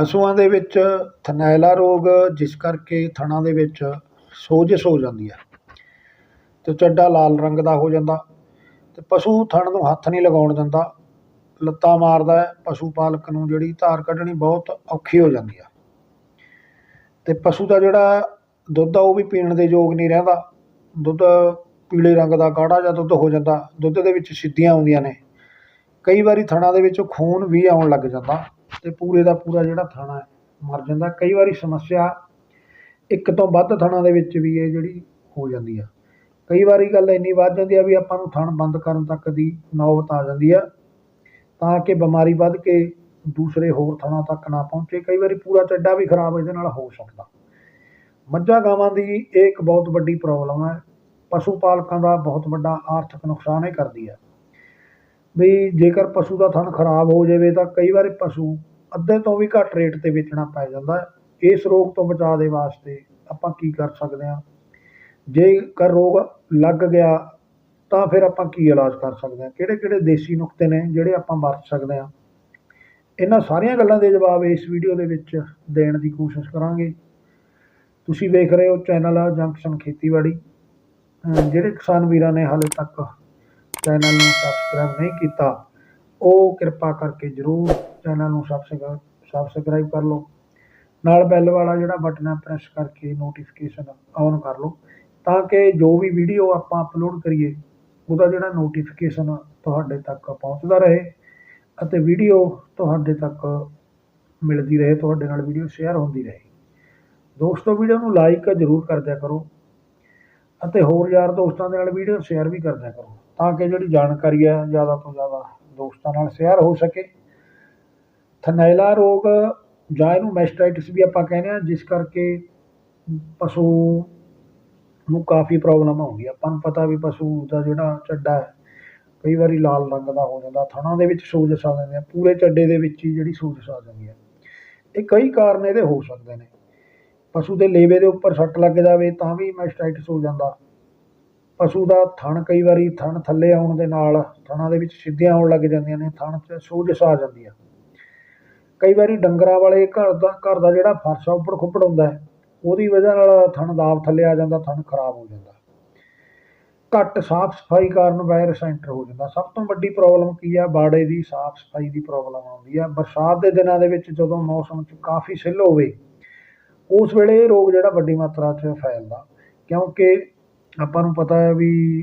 ਪਸ਼ੂਆਂ ਦੇ ਵਿੱਚ ਥਨੈਲਾ ਰੋਗ, ਜਿਸ ਕਰਕੇ ਥਣਾਂ ਦੇ ਵਿੱਚ ਸੋਜਸ਼ ਹੋ ਜਾਂਦੀ ਹੈ ਅਤੇ ਚੱਡਾ ਲਾਲ ਰੰਗ ਦਾ ਹੋ ਜਾਂਦਾ ਅਤੇ ਪਸ਼ੂ ਥਣ ਨੂੰ ਹੱਥ ਨਹੀਂ ਲਗਾਉਣ ਦਿੰਦਾ, ਲੱਤਾਂ ਮਾਰਦਾ ਹੈ, ਪਸ਼ੂ ਪਾਲਕ ਨੂੰ ਜਿਹੜੀ ਧਾਰ ਕੱਢਣੀ ਬਹੁਤ ਔਖੀ ਹੋ ਜਾਂਦੀ ਆ ਅਤੇ ਪਸ਼ੂ ਦਾ ਜਿਹੜਾ ਦੁੱਧ ਆ ਉਹ ਵੀ ਪੀਣ ਦੇ ਯੋਗ ਨਹੀਂ ਰਹਿੰਦਾ, ਦੁੱਧ ਪੀਲੇ ਰੰਗ ਦਾ ਗਾੜਾ ਜਾਂ ਦੁੱਧ ਹੋ ਜਾਂਦਾ, ਦੁੱਧ ਦੇ ਵਿੱਚ ਸਿੱਧੀਆਂ ਆਉਂਦੀਆਂ ਨੇ, ਕਈ ਵਾਰੀ ਥਣਾਂ ਦੇ ਵਿੱਚ ਖੂਨ ਵੀ ਆਉਣ ਲੱਗ ਜਾਂਦਾ ਅਤੇ ਪੂਰੇ ਦਾ ਪੂਰਾ ਜਿਹੜਾ ਥਾਣਾ ਹੈ, ਮਰ ਜਾਂਦਾ। ਕਈ ਵਾਰੀ ਸਮੱਸਿਆ ਇੱਕ ਤੋਂ ਵੱਧ ਥਾਣਾ ਦੇ ਵਿੱਚ ਵੀ ਇਹ ਜਿਹੜੀ ਹੋ ਜਾਂਦੀ ਆ। ਕਈ ਵਾਰੀ ਗੱਲ ਇੰਨੀ ਵੱਧ ਜਾਂਦੀ ਆ ਵੀ ਆਪਾਂ ਨੂੰ ਥਣ ਬੰਦ ਕਰਨ ਤੱਕ ਦੀ ਨੌਬਤ ਆ ਜਾਂਦੀ ਆ, ਤਾਂ ਕਿ ਬਿਮਾਰੀ ਵੱਧ ਕੇ ਦੂਸਰੇ ਹੋਰ ਥਾਣਾ ਤੱਕ ਨਾ ਪਹੁੰਚੇ। ਕਈ ਵਾਰੀ ਪੂਰਾ ਚੱਡਾ ਵੀ ਖਰਾਬ ਇਹਦੇ ਨਾਲ ਹੋ ਸਕਦਾ। ਮੱਝਾਂ ਗਾਵਾਂ ਦੀ ਇਹ ਇੱਕ ਬਹੁਤ ਵੱਡੀ ਪ੍ਰੋਬਲਮ ਹੈ ਪਸ਼ੂ ਪਾਲਕਾਂ ਦਾ ਬਹੁਤ ਵੱਡਾ ਆਰਥਿਕ ਨੁਕਸਾਨ ਇਹ ਕਰਦੀ ਹੈ ਵੀ ਜੇਕਰ ਪਸ਼ੂ ਦਾ ਥਣ ਖਰਾਬ ਹੋ ਜਾਵੇ ਤਾਂ ਕਈ ਵਾਰੀ ਪਸ਼ੂ ਅੱਧੇ ਤੋਂ ਵੀ ਘੱਟ ਰੇਟ 'ਤੇ ਵੇਚਣਾ ਪੈ ਜਾਂਦਾ ਇਸ ਰੋਗ ਤੋਂ ਬਚਾਅ ਦੇ ਵਾਸਤੇ ਆਪਾਂ ਕੀ ਕਰ ਸਕਦੇ ਹਾਂ? ਜੇਕਰ ਰੋਗ ਲੱਗ ਗਿਆ ਤਾਂ ਫਿਰ ਆਪਾਂ ਕੀ ਇਲਾਜ ਕਰ ਸਕਦੇ ਹਾਂ? ਕਿਹੜੇ ਕਿਹੜੇ ਦੇਸੀ ਨੁਕਤੇ ਨੇ ਜਿਹੜੇ ਆਪਾਂ ਵਰਤ ਸਕਦੇ ਹਾਂ? ਇਹਨਾਂ ਸਾਰੀਆਂ ਗੱਲਾਂ ਦੇ ਜਵਾਬ ਇਸ ਵੀਡੀਓ ਦੇ ਵਿੱਚ ਦੇਣ ਦੀ ਕੋਸ਼ਿਸ਼ ਕਰਾਂਗੇ। ਤੁਸੀਂ ਵੇਖ ਰਹੇ ਹੋ ਚੈਨਲ ਆ ਜੰਕਸ਼ਨ ਖੇਤੀਬਾੜੀ। ਜਿਹੜੇ ਕਿਸਾਨ ਵੀਰਾਂ ਨੇ ਹਾਲੇ ਤੱਕ ਚੈਨਲ ਨੂੰ ਸਬਸਕ੍ਰਾਈਬ ਨਹੀਂ ਕੀਤਾ, ਉਹ ਕਿਰਪਾ ਕਰਕੇ ਜਰੂਰ ਚੈਨਲ ਨੂੰ ਸਬਸਕ੍ਰਾਈਬ ਸਬਸਕ੍ਰਾਈਬ ਕਰ ਲਓ। ਨਾਲ ਬੈਲ ਵਾਲਾ ਜਿਹੜਾ ਬਟਨ ਹੈ ਪ੍ਰੈਸ ਕਰਕੇ ਨੋਟੀਫਿਕੇਸ਼ਨ ਔਨ ਕਰ ਲਓ, ਤਾਂ ਕਿ ਜੋ ਵੀ ਵੀਡੀਓ ਆਪਾਂ ਅਪਲੋਡ ਕਰੀਏ, ਉਹਦਾ ਜਿਹੜਾ ਨੋਟੀਫਿਕੇਸ਼ਨ ਤੁਹਾਡੇ ਤੱਕ ਪਹੁੰਚਦਾ ਰਹੇ ਅਤੇ ਵੀਡੀਓ ਤੁਹਾਡੇ ਤੱਕ ਮਿਲਦੀ ਰਹੇ, ਤੁਹਾਡੇ ਨਾਲ ਵੀਡੀਓ ਸ਼ੇਅਰ ਹੁੰਦੀ ਰਹੇ। ਦੋਸਤੋ ਵੀਡੀਓ ਨੂੰ ਲਾਈਕ ਜ਼ਰੂਰ ਕਰ ਦਿਆ ਕਰੋ ਅਤੇ ਹੋਰ ਯਾਰ ਦੋਸਤਾਂ ਦੇ ਨਾਲ ਵੀਡੀਓ ਸ਼ੇਅਰ ਵੀ ਕਰ ਦਿਆ ਕਰੋ। ਤਾਂ ਕਿ ਜਿਹੜੀ ਜਾਣਕਾਰੀ ਹੈ ਜ਼ਿਆਦਾ ਤੋਂ ਜ਼ਿਆਦਾ ਦੋਸਤਾਂ ਨਾਲ ਸ਼ੇਅਰ ਹੋ ਸਕੇ। ਥਨੈਲਾ ਰੋਗ ਜਾਂ ਇਹਨੂੰ ਮੈਸਟਾਈਟਿਸ ਵੀ ਆਪਾਂ ਕਹਿੰਦੇ ਆ ਜਿਸ ਕਰਕੇ ਪਸ਼ੂ ਨੂੰ ਕਾਫੀ ਪ੍ਰੋਬਲਮ ਆਉਂਦੀ ਆ ਆਪਾਂ ਨੂੰ ਪਤਾ ਵੀ ਪਸ਼ੂ ਦਾ ਜਿਹੜਾ ਚੱਡਾ ਹੈ, ਕਈ ਵਾਰੀ ਲਾਲ ਰੰਗ ਦਾ ਹੋ ਜਾਂਦਾ, ਥਣਾਂ ਦੇ ਵਿੱਚ ਸੋਜਸ਼ ਆ ਜਾਂਦੀ ਆ, ਪੂਰੇ ਚੱਡੇ ਦੇ ਵਿੱਚ ਹੀ ਜਿਹੜੀ ਸੋਜਸ਼ ਆ ਜਾਂਦੀ ਹੈ। ਇਹ ਕਈ ਕਾਰਨ ਇਹਦੇ ਹੋ ਸਕਦੇ ਨੇ। ਪਸ਼ੂ ਦੇ ਲੇਵੇ ਦੇ ਉੱਪਰ ਸੱਟ ਲੱਗ ਜਾਵੇ ਤਾਂ ਵੀ ਮੈਸਟਾਈਟਿਸ ਹੋ ਜਾਂਦਾ। ਪਸ਼ੂ ਦਾ ਥਣ ਕਈ ਵਾਰੀ ਥਣ ਥੱਲੇ ਆਉਣ ਦੇ ਨਾਲ ਥਣਾਂ ਦੇ ਵਿੱਚ ਸਿੱਧੀਆਂ ਆਉਣ ਲੱਗ ਜਾਂਦੀਆਂ ਨੇ, ਥਣ 'ਚ ਸੋਜਸ਼ ਆ ਜਾਂਦੀ ਆ। ਕਈ ਵਾਰੀ ਡੰਗਰਾਂ ਵਾਲੇ ਘਰ ਦਾ ਘਰ ਦਾ ਜਿਹੜਾ ਫਰਸ਼ ਆ ਉੱਪਰ ਖੁੱਪੜ ਹੁੰਦਾ ਹੈ, ਉਹਦੀ ਵਜ੍ਹਾ ਨਾਲ ਥਣ ਦਾਬ ਥੱਲੇ ਆ ਜਾਂਦਾ, ਥਣ ਖਰਾਬ ਹੋ ਜਾਂਦਾ। ਘੱਟ ਸਾਫ਼ ਸਫ਼ਾਈ ਕਾਰਨ ਵਾਇਰਸ ਐਂਟਰ ਹੋ ਜਾਂਦਾ। ਸਭ ਤੋਂ ਵੱਡੀ ਪ੍ਰੋਬਲਮ ਕੀ ਆ? ਬਾੜੇ ਦੀ ਸਾਫ਼ ਸਫ਼ਾਈ ਦੀ ਪ੍ਰੋਬਲਮ ਆਉਂਦੀ ਆ। ਬਰਸਾਤ ਦੇ ਦਿਨਾਂ ਦੇ ਵਿੱਚ ਜਦੋਂ ਮੌਸਮ 'ਚ ਕਾਫੀ ਸਿੱਲ ਹੋਵੇ, ਉਸ ਵੇਲੇ ਇਹ ਰੋਗ ਜਿਹੜਾ ਵੱਡੀ ਮਾਤਰਾ 'ਚ ਫੈਲਦਾ। ਕਿਉਂਕਿ ਆਪਾਂ ਨੂੰ ਪਤਾ ਹੈ ਵੀ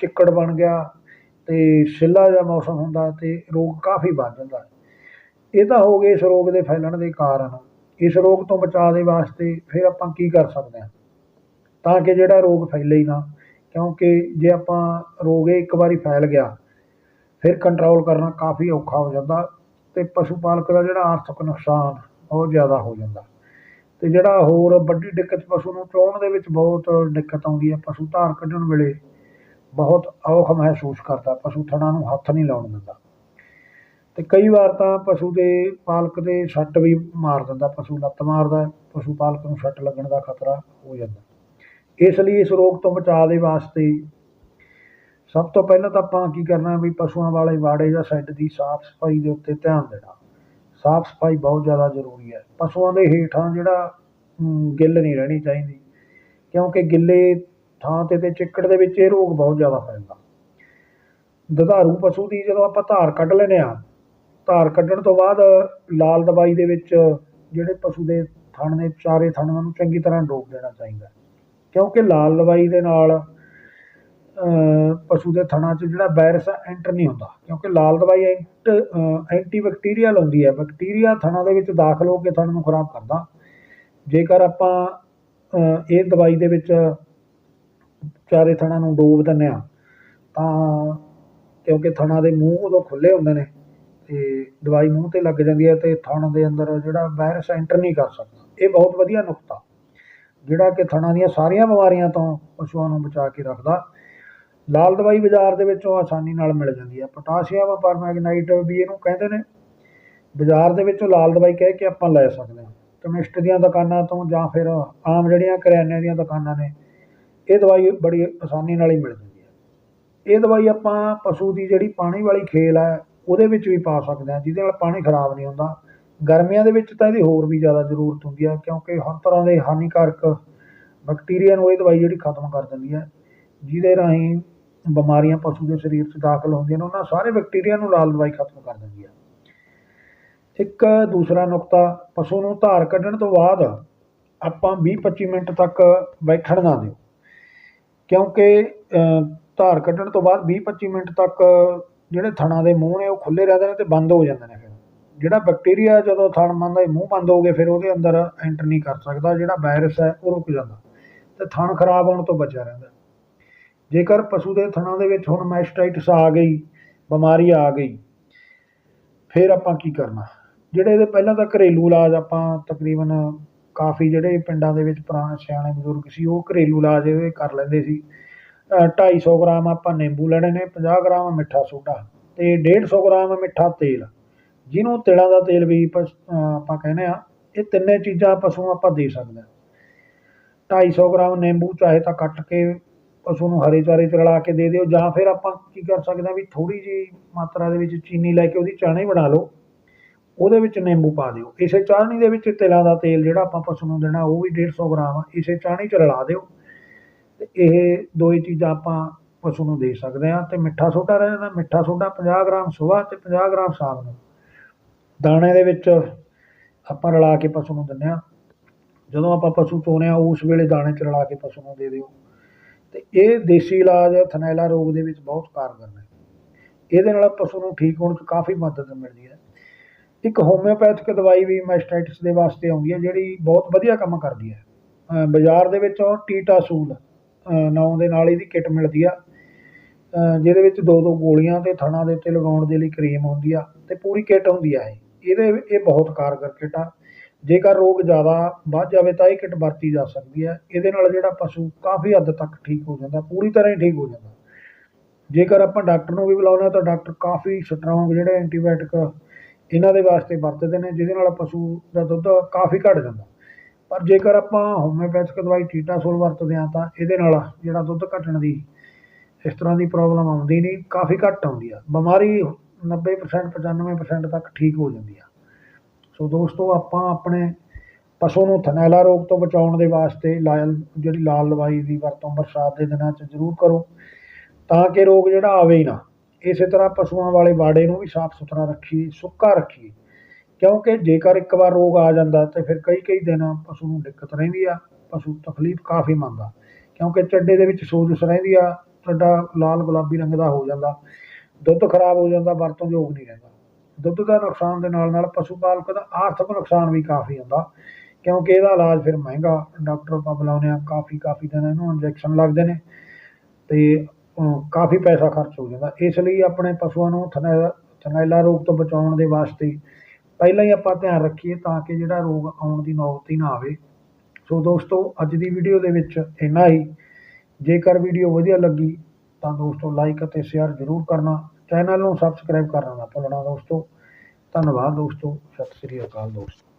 ਚਿੱਕੜ ਬਣ ਗਿਆ ਅਤੇ ਸਿੱਲਾ ਜਿਹਾ ਮੌਸਮ ਹੁੰਦਾ ਅਤੇ ਰੋਗ ਕਾਫੀ ਵੱਧ ਜਾਂਦਾ। ਇਹ ਤਾਂ ਹੋ ਗਏ ਇਸ ਰੋਗ ਦੇ ਫੈਲਣ ਦੇ ਕਾਰਨ। ਇਸ ਰੋਗ ਤੋਂ ਬਚਾਅ ਦੇ ਵਾਸਤੇ ਫਿਰ ਆਪਾਂ ਕੀ ਕਰ ਸਕਦੇ ਹਾਂ? ਤਾਂ ਕਿ ਜਿਹੜਾ ਰੋਗ ਫੈਲੇ ਹੀ ਨਾ, ਕਿਉਂਕਿ ਜੇ ਆਪਾਂ ਰੋਗ ਇਹ ਇੱਕ ਵਾਰੀ ਫੈਲ ਗਿਆ, ਫਿਰ ਕੰਟਰੋਲ ਕਰਨਾ ਕਾਫੀ ਔਖਾ ਹੋ ਜਾਂਦਾ ਅਤੇ ਪਸ਼ੂ ਪਾਲਕ ਦਾ ਜਿਹੜਾ ਆਰਥਿਕ ਨੁਕਸਾਨ ਬਹੁਤ ਜ਼ਿਆਦਾ ਹੋ ਜਾਂਦਾ। ਅਤੇ ਜਿਹੜਾ ਹੋਰ ਵੱਡੀ ਦਿੱਕਤ ਪਸ਼ੂ ਨੂੰ ਚੋਣ ਦੇ ਵਿੱਚ ਬਹੁਤ ਦਿੱਕਤ ਆਉਂਦੀ ਹੈ, ਪਸ਼ੂ ਧਾਰ ਕੱਢਣ ਵੇਲੇ ਬਹੁਤ ਔਖ ਮਹਿਸੂਸ ਕਰਦਾ, ਪਸ਼ੂ ਥਣਾਂ ਨੂੰ ਹੱਥ ਨਹੀਂ ਲਾਉਣ ਦਿੰਦਾ। ਅਤੇ ਕਈ ਵਾਰ ਤਾਂ ਪਸ਼ੂ ਦੇ ਪਾਲਕ ਦੇ ਸੱਟ ਵੀ ਮਾਰ ਦਿੰਦਾ, ਪਸ਼ੂ ਲੱਤ ਮਾਰਦਾ, ਪਸ਼ੂ ਪਾਲਕ ਨੂੰ ਸੱਟ ਲੱਗਣ ਦਾ ਖਤਰਾ ਹੋ ਜਾਂਦਾ। ਇਸ ਲਈ ਇਸ ਰੋਗ ਤੋਂ ਬਚਾਅ ਦੇ ਵਾਸਤੇ ਸਭ ਤੋਂ ਪਹਿਲਾਂ ਤਾਂ ਆਪਾਂ ਕੀ ਕਰਨਾ ਵੀ ਪਸ਼ੂਆਂ ਵਾਲੇ ਵਾੜੇ ਜਾਂ ਸ਼ੈੱਡ ਦੀ ਸਾਫ਼ ਸਫ਼ਾਈ ਦੇ ਉੱਤੇ ਧਿਆਨ ਦੇਣਾ। ਸਾਫ਼ ਸਫ਼ਾਈ ਬਹੁਤ ਜ਼ਿਆਦਾ ਜ਼ਰੂਰੀ ਹੈ। ਪਸ਼ੂਆਂ ਦੇ ਹੇਠਾਂ ਜਿਹੜਾ ਗਿੱਲ ਨਹੀਂ ਰਹਿਣੀ ਚਾਹੀਦੀ। ਕਿਉਂਕਿ ਗਿੱਲੇ ਥਾਂ ਤੇ ਅਤੇ ਚਿੱਕੜ ਦੇ ਵਿੱਚ ਇਹ ਰੋਗ ਬਹੁਤ ਜ਼ਿਆਦਾ ਫੈਲਦਾ ਦੁਧਾਰੂ ਪਸ਼ੂ ਦੀ ਜਦੋਂ ਆਪਾਂ ਧਾਰ ਕੱਢ ਲੈਂਦੇ ਹਾਂ, ਧਾਰ ਕੱਢਣ ਤੋਂ ਬਾਅਦ ਲਾਲ ਦਵਾਈ ਦੇ ਵਿੱਚ ਜਿਹੜੇ ਪਸ਼ੂ ਦੇ ਥਣ ਨੇ, ਚਾਰੇ ਥਣਾਂ ਨੂੰ ਚੰਗੀ ਤਰ੍ਹਾਂ ਡੋਬ ਦੇਣਾ ਚਾਹੀਦਾ। ਕਿਉਂਕਿ ਲਾਲ ਦਵਾਈ ਦੇ ਨਾਲ ਪਸ਼ੂ ਦੇ ਥਣਾਂ 'ਚ ਜਿਹੜਾ ਵਾਇਰਸ ਆ ਐਂਟਰ ਨਹੀਂ ਹੁੰਦਾ। ਕਿਉਂਕਿ ਲਾਲ ਦਵਾਈ ਐਂਟ ਐਂਟੀ ਬੈਕਟੀਰੀਅਲ ਹੁੰਦੀ ਹੈ। ਬੈਕਟੀਰੀਆ ਥਣਾਂ ਦੇ ਵਿੱਚ ਦਾਖਲ ਹੋ ਕੇ ਥਣ ਨੂੰ ਖਰਾਬ ਕਰਦਾ। ਜੇਕਰ ਆਪਾਂ ਇਹ ਦਵਾਈ ਦੇ ਵਿੱਚ ਚਾਰੇ ਥਣਾਂ ਨੂੰ ਡੋਬ ਦਿੰਦੇ ਆ ਤਾਂ ਕਿਉਂਕਿ ਥਣਾਂ ਦੇ ਮੂੰਹ ਉਦੋਂ ਖੁੱਲੇ ਹੁੰਦੇ ਨੇ, ਤੇ ਦਵਾਈ ਮੂੰਹ ਤੇ ਲੱਗ ਜਾਂਦੀ ਹੈ ਤੇ ਥਣ ਦੇ ਅੰਦਰ ਜਿਹੜਾ ਵਾਇਰਸ ਐਂਟਰ ਨਹੀਂ ਕਰ ਸਕਦਾ। ਇਹ ਬਹੁਤ ਵਧੀਆ ਨੁਕਤਾ। ਜਿਹੜਾ ਕਿ ਥਣਾਂ ਦੀਆਂ ਸਾਰੀਆਂ ਬਿਮਾਰੀਆਂ ਤੋਂ ਪਸ਼ੂਆਂ ਨੂੰ ਬਚਾ ਕੇ ਰੱਖਦਾ। ਲਾਲ ਦਵਾਈ ਬਾਜ਼ਾਰ ਦੇ ਵਿੱਚੋਂ ਆਸਾਨੀ ਨਾਲ ਮਿਲ ਜਾਂਦੀ ਹੈ। ਪੋਟਾਸ਼ੀਅਮ, ਪਰਮੈਗਨਾਈਟ ਵੀ ਇਹਨੂੰ ਕਹਿੰਦੇ ਨੇ। ਬਾਜ਼ਾਰ ਦੇ ਵਿੱਚੋਂ ਲਾਲ ਦਵਾਈ ਕਹਿ ਕੇ ਆਪਾਂ ਲੈ ਸਕਦੇ ਹਾਂ। ਕੈਮਿਸਟ ਦੀਆਂ ਦੁਕਾਨਾਂ ਤੋਂ ਜਾਂ ਫਿਰ ਆਮ ਜਿਹੜੀਆਂ ਕਰਿਆਨੇ ਦੀਆਂ ਦੁਕਾਨਾਂ ਨੇ, ਇਹ ਦਵਾਈ ਬੜੀ ਆਸਾਨੀ ਨਾਲ ਹੀ ਮਿਲ ਜਾਂਦੀ ਹੈ। ਇਹ ਦਵਾਈ ਆਪਾਂ ਪਸ਼ੂ ਦੀ ਜਿਹੜੀ ਪਾਣੀ ਵਾਲੀ ਖੇਲ ਹੈ, ਉਹਦੇ ਵਿੱਚ ਵੀ ਪਾ ਸਕਦੇ ਹਾਂ, ਜਿਹਦੇ ਨਾਲ ਪਾਣੀ ਖਰਾਬ ਨਹੀਂ ਹੁੰਦਾ। ਗਰਮੀਆਂ ਦੇ ਵਿੱਚ ਤਾਂ ਇਹਦੀ ਹੋਰ ਵੀ ਜ਼ਿਆਦਾ ਜ਼ਰੂਰਤ ਹੁੰਦੀ ਹੈ, ਕਿਉਂਕਿ ਹਰ ਤਰ੍ਹਾਂ ਦੇ ਹਾਨੀਕਾਰਕ ਬੈਕਟੀਰੀਆ ਨੂੰ ਇਹ ਦਵਾਈ ਜਿਹੜੀ ਖਤਮ ਕਰ ਦਿੰਦੀ ਹੈ, ਜਿਹਦੇ ਰਾਹੀਂ ਬਿਮਾਰੀਆਂ ਪਸ਼ੂ ਦੇ ਸਰੀਰ 'ਚ ਦਾਖਲ ਹੁੰਦੀਆਂ ਨੇ, ਉਹਨਾਂ ਸਾਰੇ ਬੈਕਟੀਰੀਆ ਨੂੰ ਲਾਲ ਦਵਾਈ ਖਤਮ ਕਰ ਦਿੰਦੀ ਹੈ ਇੱਕ ਦੂਸਰਾ ਨੁਕਤਾ, ਪਸ਼ੂ ਨੂੰ ਧਾਰ ਕੱਢਣ ਤੋਂ ਬਾਅਦ ਆਪਾਂ 20-25 ਮਿੰਟ ਤੱਕ ਬੈਠਣ ਨਾ ਦਿਓ। ਕਿਉਂਕਿ ਧਾਰ ਕੱਢਣ ਤੋਂ ਬਾਅਦ 20-25 ਮਿੰਟ ਤੱਕ ਜਿਹੜੇ ਥਣਾਂ ਦੇ ਮੂੰਹ ਨੇ, ਉਹ ਖੁੱਲੇ ਰਹਿੰਦੇ ਨੇ ਤੇ ਬੰਦ ਹੋ ਜਾਂਦੇ ਨੇ ਫਿਰ। ਜਿਹੜਾ ਬੈਕਟੀਰੀਆ ਜਦੋਂ ਥਣ ਬੰਦ ਦਾ ਮੂੰਹ ਬੰਦ ਹੋ ਗਏ, ਫਿਰ ਉਹਦੇ ਅੰਦਰ ਐਂਟਰ ਨਹੀਂ ਕਰ ਸਕਦਾ, ਜਿਹੜਾ ਵਾਇਰਸ ਹੈ, ਉਹ ਰੁਕ ਜਾਂਦਾ। ਤੇ ਥਣ ਖਰਾਬ ਹੋਣ ਤੋਂ ਬਚਿਆ ਰਹਿੰਦਾ। ਜੇਕਰ ਪਸ਼ੂ ਦੇ ਥਣਾਂ ਦੇ ਵਿੱਚ ਹੁਣ ਮੈਸਟਾਈਟਸ ਆ ਗਈ ਬਿਮਾਰੀ ਆ ਗਈ ਫਿਰ ਆਪਾਂ ਕੀ ਕਰਨਾ? ਜਿਹੜੇ ਇਹਦੇ ਪਹਿਲਾਂ ਤਾਂ ਘਰੇਲੂ ਇਲਾਜ ਆਪਾਂ ਤਕਰੀਬਨ ਕਾਫੀ ਜਿਹੜੇ ਪਿੰਡਾਂ ਦੇ ਵਿੱਚ ਪੁਰਾਣੇ ਸਿਆਣੇ ਬਜ਼ੁਰਗ ਸੀ ਉਹ ਘਰੇਲੂ ਇਲਾਜ ਇਹ ਕਰ ਲੈਂਦੇ ਸੀ। ਅ, 250 ਗ੍ਰਾਮ ਆਪਾਂ ਨਿੰਬੂ ਲੈਣੇ ਨੇ 50 ਗ੍ਰਾਮ ਮਿੱਠਾ ਸੋਡਾ ਤੇ 150 ਗ੍ਰਾਮ ਮਿੱਠਾ ਤੇਲ। ਜਿਹਨੂੰ ਤਿਲਾਂ ਦਾ ਤੇਲ ਵੀ ਆਪਾਂ ਕਹਿੰਦੇ ਆ ਇਹ ਤਿੰਨੇ ਚੀਜ਼ਾਂ ਪਸ਼ੂ ਆਪਾਂ ਦੇ ਸਕਦੇ ਹਾਂ। 250 ਗ੍ਰਾਮ ਨਿੰਬੂ ਚਾਹੇ ਤਾਂ ਕੱਟ ਕੇ ਪਸ਼ੂ ਨੂੰ ਹਰੇ ਚਾਰੇ 'ਚ ਰਲਾ ਕੇ ਦੇ ਦਿਓ, ਜਾਂ ਫਿਰ ਆਪਾਂ ਕੀ ਕਰ ਸਕਦੇ ਹਾਂ ਵੀ ਥੋੜ੍ਹੀ ਜਿਹੀ ਮਾਤਰਾ ਦੇ ਵਿੱਚ ਚੀਨੀ ਲੈ ਕੇ ਉਹਦੀ ਚਾਣੀ ਬਣਾ ਲਓ, ਉਹਦੇ ਵਿੱਚ ਨਿੰਬੂ ਪਾ ਦਿਓ। ਇਸੇ ਚਾਹਣੀ ਦੇ ਵਿੱਚ ਤਿਲਾਂ ਦਾ ਤੇਲ ਜਿਹੜਾ ਆਪਾਂ ਪਸ਼ੂ ਨੂੰ ਦੇਣਾ, ਉਹ ਵੀ 150 ਗ੍ਰਾਮ ਇਸੇ ਚਾਣੀ 'ਚ ਰਲਾ ਦਿਓ। ਤੇ ਇਹ ਦੋ ਹੀ ਚੀਜ਼ਾਂ ਆਪਾਂ ਪਸ਼ੂ ਨੂੰ ਦੇ ਸਕਦੇ ਹਾਂ, ਤੇ ਮਿੱਠਾ ਸੋਡਾ ਰਹਿ ਜਾਂਦਾ, ਮਿੱਠਾ ਸੋਡਾ 50 ਗ੍ਰਾਮ ਸੁਬਾਹ ਤੇ 50 ਗ੍ਰਾਮ ਸ਼ਾਮ ਨੂੰ। ਦਾਣੇ ਦੇ ਵਿੱਚ ਆਪਾਂ ਰਲਾ ਕੇ ਪਸ਼ੂ ਨੂੰ ਦਿੰਦੇ ਹਾਂ। ਜਦੋਂ ਆਪਾਂ ਪਸ਼ੂ ਚੋਣੇ ਆ, ਉਸ ਵੇਲੇ ਦਾਣੇ 'ਚ ਰਲਾ ਕੇ ਪਸ਼ੂ ਨੂੰ ਦੇ ਦਿਓ। ਤੇ ਇਹ ਦੇਸੀ ਇਲਾਜ ਥਨੈਲਾ ਰੋਗ ਦੇ ਵਿੱਚ ਬਹੁਤ ਕਾਰਗਰ ਨੇ। ਇਹਦੇ ਨਾਲ ਪਸ਼ੂ ਨੂੰ ਠੀਕ ਹੋਣ 'ਚ ਕਾਫੀ ਮਦਦ ਮਿਲਦੀ ਹੈ। ਇੱਕ ਹੋਮਿਓਪੈਥਿਕ ਦਵਾਈ ਵੀ ਮੈਸਟਾਈਟਿਸ ਦੇ ਵਾਸਤੇ ਆਉਂਦੀ ਹੈ, ਜਿਹੜੀ ਬਹੁਤ ਵਧੀਆ ਕੰਮ ਕਰਦੀ ਹੈ। ਬਾਜ਼ਾਰ ਦੇ ਵਿੱਚ ਉਹ ਟੀਟਾਸੂਲ ਨਾਂ ਦੇ ਨਾਲ ਇਹਦੀ ਕਿੱਟ ਮਿਲਦੀ ਆ। ਜਿਹਦੇ ਵਿੱਚ ਦੋ ਦੋ ਗੋਲੀਆਂ ਤੇ ਥਣਾਂ ਦੇ ਉੱਤੇ ਲਗਾਉਣ ਦੇ ਲਈ ਕਰੀਮ ਹੁੰਦੀ ਆ ਤੇ ਪੂਰੀ ਕਿੱਟ ਹੁੰਦੀ ਆ ਇਹ। ਇਹਦੇ, ਇਹ ਬਹੁਤ ਕਾਰਗਰ ਕਿੱਟ ਆ। ਜੇਕਰ ਰੋਗ ਜ਼ਿਆਦਾ ਵੱਧ ਜਾਵੇ ਤਾਂ ਇਹ ਕਿੱਟ ਵਰਤੀ ਜਾ ਸਕਦੀ ਹੈ। ਇਹਦੇ ਨਾਲ ਜਿਹੜਾ ਪਸ਼ੂ ਕਾਫੀ ਹੱਦ ਤੱਕ ਠੀਕ ਹੋ ਜਾਂਦਾ, ਪੂਰੀ ਤਰ੍ਹਾਂ ਹੀ ਠੀਕ ਹੋ ਜਾਂਦਾ। ਜੇਕਰ ਆਪਾਂ ਡਾਕਟਰ ਨੂੰ ਵੀ ਬੁਲਾਉਂਦੇ ਹਾਂ ਤਾਂ ਡਾਕਟਰ ਕਾਫੀ ਸਟਰੋਂਗ ਜਿਹੜੇ ਐਂਟੀਬਾਇਓਟਿਕ ਇਹਨਾਂ ਦੇ ਵਾਸਤੇ ਵਰਤਦੇ ਨੇ, ਜਿਹਦੇ ਨਾਲ ਪਸ਼ੂ ਦਾ ਦੁੱਧ ਕਾਫੀ ਘਟ ਜਾਂਦਾ। ਪਰ ਜੇਕਰ ਆਪਾਂ ਹੋਮਿਓਪੈਥਿਕ ਦਵਾਈ ਟੀਟਾਸੋਲ ਵਰਤਦੇ ਹਾਂ ਤਾਂ ਇਹਦੇ ਨਾਲ ਜਿਹੜਾ ਦੁੱਧ ਘਟਣ ਦੀ ਇਸ ਤਰ੍ਹਾਂ ਦੀ ਪ੍ਰੋਬਲਮ ਆਉਂਦੀ ਨਹੀਂ, ਕਾਫੀ ਘੱਟ ਆਉਂਦੀ ਆ। ਬਿਮਾਰੀ 90% 95% ਤੱਕ ਠੀਕ ਹੋ ਜਾਂਦੀ ਆ। ਸੋ ਦੋਸਤੋ, ਆਪਾਂ ਆਪਣੇ ਪਸ਼ੂ ਨੂੰ ਥਨੈਲਾ ਰੋਗ ਤੋਂ ਬਚਾਉਣ ਦੇ ਵਾਸਤੇ ਲਾਲ ਜਿਹੜੀ ਲਾਲ ਦਵਾਈ ਦੀ ਵਰਤੋਂ ਬਰਸਾਤ ਦੇ ਦਿਨਾਂ 'ਚ ਜ਼ਰੂਰ ਕਰੋ, ਤਾਂ ਕਿ ਰੋਗ ਜਿਹੜਾ ਆਵੇ ਹੀ ਨਾ। ਇਸੇ ਤਰ੍ਹਾਂ ਪਸ਼ੂਆਂ ਵਾਲੇ ਬਾੜੇ ਨੂੰ ਵੀ ਸਾਫ਼ ਸੁਥਰਾ ਰੱਖੀਏ, ਸੁੱਕਾ ਰੱਖੀਏ, ਕਿਉਂਕਿ ਜੇਕਰ ਇੱਕ ਵਾਰ ਰੋਗ ਆ ਜਾਂਦਾ ਤੇ ਫਿਰ ਕਈ ਕਈ ਦਿਨ ਪਸ਼ੂ ਨੂੰ ਦਿੱਕਤ ਰਹਿੰਦੀ ਆ, ਪਸ਼ੂ ਤਕਲੀਫ ਕਾਫੀ ਮੰਨਦਾ, ਕਿਉਂਕਿ ਚੱਡੇ ਦੇ ਵਿੱਚ ਸੋਜਸ਼ ਰਹਿੰਦੀ ਆ, ਚੱਡਾ ਲਾਲ ਗੁਲਾਬੀ ਰੰਗ ਦਾ ਹੋ ਜਾਂਦਾ, ਦੁੱਧ ਖਰਾਬ ਹੋ ਜਾਂਦਾ, ਵਰਤੋਂ ਯੋਗ ਨਹੀਂ ਰਹਿੰਦਾ। ਦੁੱਧ ਦਾ ਨੁਕਸਾਨ ਦੇ ਨਾਲ ਨਾਲ ਪਸ਼ੂ ਪਾਲਕ ਦਾ ਆਰਥਿਕ ਨੁਕਸਾਨ ਵੀ ਕਾਫੀ ਹੁੰਦਾ, ਕਿਉਂਕਿ ਇਹਦਾ ਇਲਾਜ ਫਿਰ ਮਹਿੰਗਾ, ਡਾਕਟਰ ਆਪਾਂ ਬੁਲਾਉਂਦੇ ਆ ਕਾਫੀ ਕਾਫੀ ਦਿਨ ਇਹਨੂੰ ਇੰਜੈਕਸ਼ਨ ਲੱਗਦੇ ਨੇ ਤੇ ਕਾਫੀ ਪੈਸਾ ਖਰਚ ਹੋ ਜਾਂਦਾ। ਇਸ ਲਈ ਆਪਣੇ ਪਸ਼ੂਆਂ ਨੂੰ ਥਨੈ, ਥਨੈਲਾ ਰੋਗ ਤੋਂ ਬਚਾਉਣ ਦੇ ਵਾਸਤੇ ਪਹਿਲਾਂ ਹੀ ਆਪਾਂ ਧਿਆਨ ਰੱਖੀਏ ਤਾਂ ਕਿ ਜਿਹੜਾ ਰੋਗ ਆਉਣ ਦੀ ਨੌਬਤ ਹੀ ਨਾ ਆਵੇ। ਸੋ ਦੋਸਤੋ, ਅੱਜ ਦੀ ਵੀਡੀਓ ਦੇ ਵਿੱਚ ਇੰਨਾ ਹੀ। ਜੇਕਰ ਵੀਡੀਓ ਵਧੀਆ ਲੱਗੀ ਤਾਂ ਦੋਸਤੋ ਲਾਈਕ ਅਤੇ ਸ਼ੇਅਰ ਜ਼ਰੂਰ ਕਰਨਾ। ਚੈਨਲ ਨੂੰ ਸਬਸਕ੍ਰਾਈਬ ਕਰਨਾ ਨਾ ਭੁੱਲਣਾ ਦੋਸਤੋ। ਧੰਨਵਾਦ ਦੋਸਤੋ। ਸਤਿ ਸ੍ਰੀ ਅਕਾਲ ਦੋਸਤੋ।